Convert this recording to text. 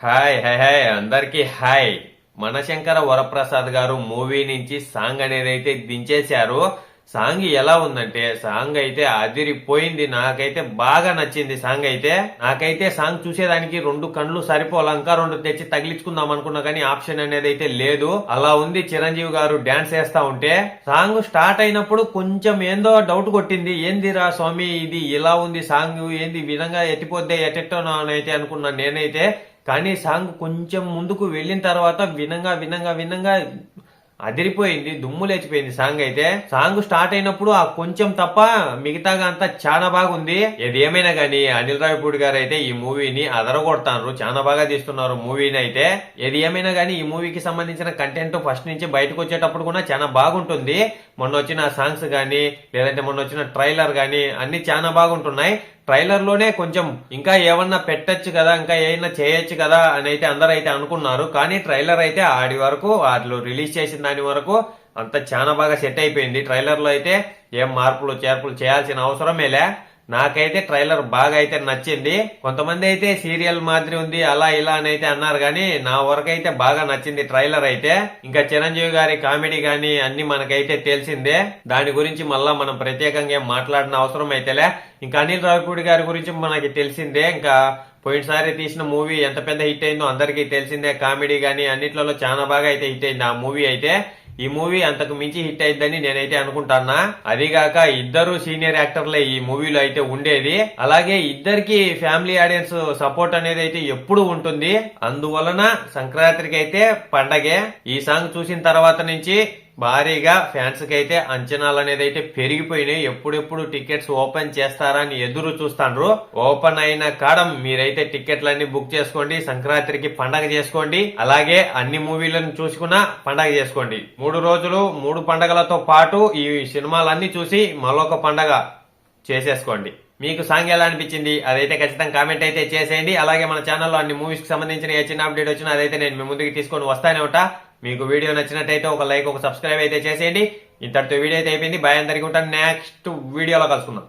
Hi hi hi అందరికీ hi. Manashankara Varaprasad గారు movie నుంచి సాంగ్ అనేది అయితే దించేశారు. సాంగ్ ఎలా ఉందంటే సాంగ్ అయితే అదిరిపోయింది. నాకైతే బాగా నచ్చింది సాంగ్ అయితే. నాకైతే సాంగ్ చూసేదానికి రెండు కండ్లు సరిపోలా ఇంకా రెండు తెచ్చి తగిలించుకుందాం అనుకున్నా కానీ ఆప్షన్ అనేది అయితే లేదు. అలా ఉంది చిరంజీవి గారు డాన్స్ వేస్తా ఉంటే. సాంగ్ స్టార్ట్ అయినప్పుడు కొంచెం ఏందో డౌట్ కొట్టింది. ఏందిరా స్వామి ఇది ఇలా ఉంది సాంగ్ ఏంది విధంగా ఎట్టిపోద్దే ఎట్టెట్టో అని అయితే అనుకున్నాను నేనైతే. కానీ సాంగ్ కొంచెం ముందుకు వెళ్ళిన తర్వాత వినంగా వినంగా వినంగా అదిరిపోయింది దుమ్ము లేచిపోయింది సాంగ్ అయితే. సాంగ్ స్టార్ట్ అయినప్పుడు ఆ కొంచెం తప్ప మిగతాగా అంతా చాలా బాగుంది. ఏదేమైనా ఏమైనా గానీ అనిల్ రావిపూడి గారు అయితే ఈ మూవీని అదరగొడతారు చాలా బాగా తీస్తున్నారు మూవీని అయితే. ఏది ఏమైనా గానీ ఈ మూవీకి సంబంధించిన కంటెంట్ ఫస్ట్ నుంచి బయటకు వచ్చేటప్పుడు కూడా చాలా బాగుంటుంది. మొన్న వచ్చిన సాంగ్స్ గానీ లేదంటే మొన్న వచ్చిన ట్రైలర్ గానీ అన్ని చాలా బాగుంటున్నాయి. ట్రైలర్లోనే కొంచెం ఇంకా ఏమన్నా పెట్టచ్చు కదా ఇంకా ఏమన్నా చేయొచ్చు కదా అని అయితే అందరూ అయితే అనుకున్నారు. కానీ ట్రైలర్ అయితే ఆడి వరకు వాటిలో రిలీజ్ చేసిన దాని వరకు అంత చాలా బాగా సెట్ అయిపోయింది. ట్రైలర్లో అయితే ఏం మార్పులు చేర్పులు చేయాల్సిన అవసరమేలే నాకైతే ట్రైలర్ బాగా అయితే నచ్చింది. కొంతమంది అయితే సీరియల్ మాదిరి ఉంది అలా ఇలా అని అయితే అన్నారు కానీ నా వరకు అయితే బాగా నచ్చింది ట్రైలర్ అయితే. ఇంకా చిరంజీవి గారి కామెడీ గానీ అన్ని మనకైతే తెలిసిందే. దాని గురించి మళ్ళా మనం ప్రత్యేకంగా మాట్లాడిన అవసరం అయితేలే. ఇంకా అనిల్ రావిపూడి గారి గురించి మనకి తెలిసిందే. ఇంకా పోయినసారి తీసిన మూవీ ఎంత పెద్ద హిట్ అయిందో అందరికీ తెలిసిందే. కామెడీ గానీ అన్నిట్లలో చాలా బాగా అయితే హిట్ అయింది ఆ మూవీ అయితే. ఈ మూవీ అంతకు మించి హిట్ అయిద్దని నేనైతే అనుకుంటానా అదిగాక ఇద్దరు సీనియర్ యాక్టర్లే ఈ మూవీలో అయితే ఉండేది. అలాగే ఇద్దరికి ఫ్యామిలీ ఆడియన్స్ సపోర్ట్ అనేది అయితే ఎప్పుడు ఉంటుంది. అందువలన సంక్రాంతికి అయితే పండగే. ఈ సాంగ్ చూసిన తర్వాత నుంచి భారీగా ఫ్యాన్స్కి అయితే అంచనాలు అనేది అయితే పెరిగిపోయినాయి. ఎప్పుడెప్పుడు టికెట్స్ ఓపెన్ చేస్తారా అని ఎదురు చూస్తాండ్రు. ఓపెన్ అయిన కాడం మీరైతే టికెట్లన్నీ బుక్ చేసుకోండి సంక్రాంతికి పండగ చేసుకోండి అలాగే అన్ని మూవీలను చూసుకున్నా పండగ చేసుకోండి. మూడు రోజులు మూడు పండగలతో పాటు ఈ సినిమాలన్నీ చూసి మరొక పండగ చేసేసుకోండి. మీకు సాంగ్ ఎలా అనిపించింది? అదైతే ఖచ్చితంగా కామెంట్ అయితే చేసేయండి. అలాగే మన ఛానల్లో అన్ని మూవీస్కి సంబంధించిన ఏ చిన్న అప్డేట్ వచ్చినా అదైతే నేను మీ ముందుకు తీసుకొని వస్తానే ఉంటా. మీకు వీడియో నచ్చినట్టయితే ఒక లైక్ ఒక సబ్స్క్రైబ్ అయితే చేసేయండి. ఇంతటితో వీడియో అయితే అయిపోయింది. భయం అందరికీ ఉంటాను. నెక్స్ట్ వీడియోలో కలుసుకుందాం.